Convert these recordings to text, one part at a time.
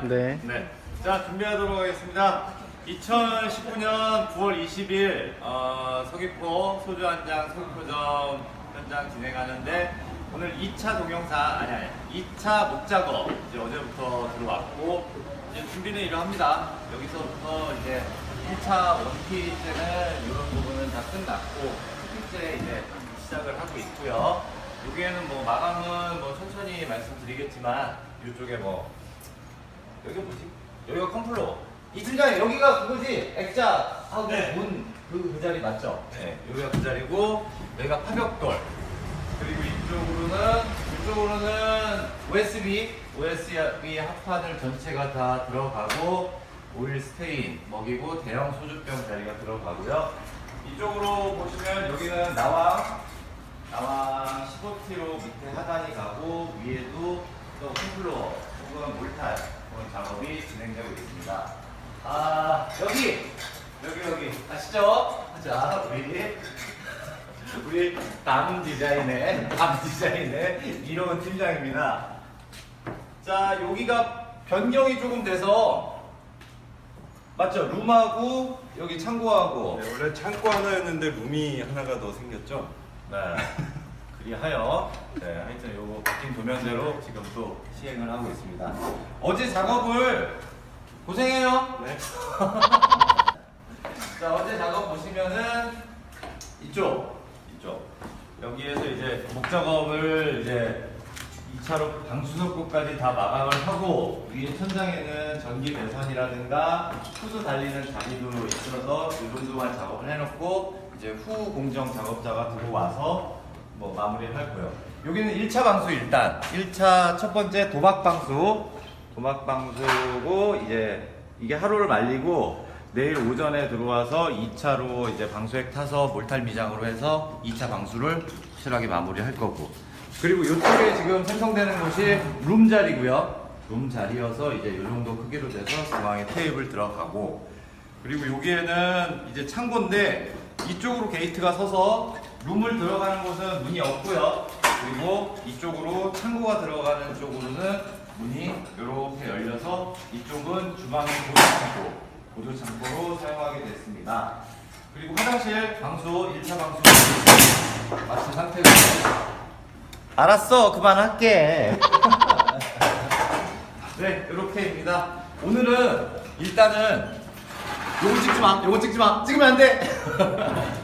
준비됐나요? 네. 네. 자, 준비하도록 하겠습니다. 2019년 9월 20일, 어, 서귀포 소주 한장 서귀포점 현장 진행하는데, 오늘 2차 동영상, 아니, 아니, 2차 목작업, 이제 어제부터 들어왔고, 이제 준비는 이러합니다. 여기서부터 이제 1차 원피 때는 이런 부분은 다 끝났고, 특필제 이제 시작을 하고 있고요. 여기에는 뭐 마감은 뭐 천천히 말씀드리겠지만, 이쪽에 뭐, 여기 뭐지? 여기가 컴플로. 이 팀장님 여기가 그거지? 액자 하고 네. 문그 그 자리 맞죠? 네. 여기가 그 자리고 여기가 파벽돌. 그리고 이쪽으로는 이쪽으로는 USB USB 합판을 전체가 다 들어가고 오일 스테인 먹이고 대형 소주병 자리가 들어가고요. 이쪽으로 보시면 여기는 나왕 나왕 15kg 밑에 하단이 가고 위에도 또 홈플로어 혹은 몰탈 그런 작업이 진행되고 있습니다. 아 여기 여기 여기 아시죠? 자 우리 우리 남 디자인의 남 디자인의 이로운 팀장입니다. 자 여기가 변경이 조금 돼서 맞죠? 룸하고 여기 창고하고 네, 원래 창고 하나였는데 룸이 하나가 더 생겼죠? 네. 그리하여 네, 하여튼 요거 바뀐 도면대로 지금 또 시행을 하고 있습니다. 어제 작업을 고생해요. 네. 자, 어제 작업 보시면은 이쪽, 이쪽. 여기에서 이제 목 작업을 이제 2차로 방수석구까지 다 마감을 하고 위에 천장에는 전기 배선이라든가 후드 달리는 자리도 있어서 이 정도만 작업을 해놓고 이제 후 공정 작업자가 들어와서 뭐 마무리를 할 거예요. 여기는 1차 방수 일단. 1차 첫 번째 도막 방수. 도막 방수고 이제 이게 하루를 말리고 내일 오전에 들어와서 2차로 이제 방수액 타서 몰탈 미장으로 해서 2차 방수를 확실하게 마무리할 거고. 그리고 이쪽에 지금 생성되는 곳이 룸 자리고요. 룸 자리여서 이제 이 정도 크기로 돼서 중앙에 테이블 들어가고. 그리고 여기에는 이제 창고인데 이쪽으로 게이트가 서서 룸을 들어가는 곳은 문이 없고요. 그리고 이쪽으로 창고가 들어가는 쪽으로는 문이 이렇게 열려서 이쪽은 주방의 보조 창고 보조 창고로 사용하게 됐습니다. 그리고 화장실 방수 1차 방수 마친 상태고 알았어. 그만할게. 네 이렇게입니다. 오늘은 일단은 요거 찍지 마 요거 찍지 마. 찍으면 안 돼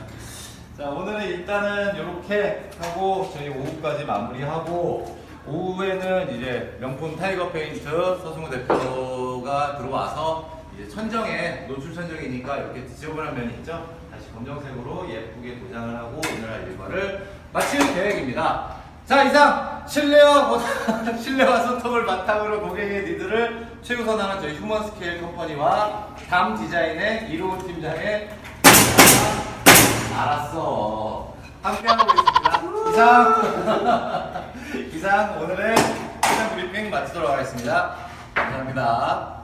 자 오늘은 일단은 이렇게 하고 저희 오후까지 마무리하고 오후에는 이제 명품 타이거 페인트 서승우 대표가 들어와서 이제 천정에 노출 천정이니까 이렇게 지저분한 면이 있죠? 다시 검정색으로 예쁘게 도장을 하고 오늘 할 일과를 마칠 계획입니다. 자 이상 신뢰와 고- 신뢰와 소통을 바탕으로 고객의 니드를 최우선하는 저희 휴먼 스케일 컴퍼니와 담 디자인의 이로운 팀장의 알았어. 함께하고 있습니다. 이상. 이상 오늘의 시장 브리핑 마치도록 하겠습니다. 감사합니다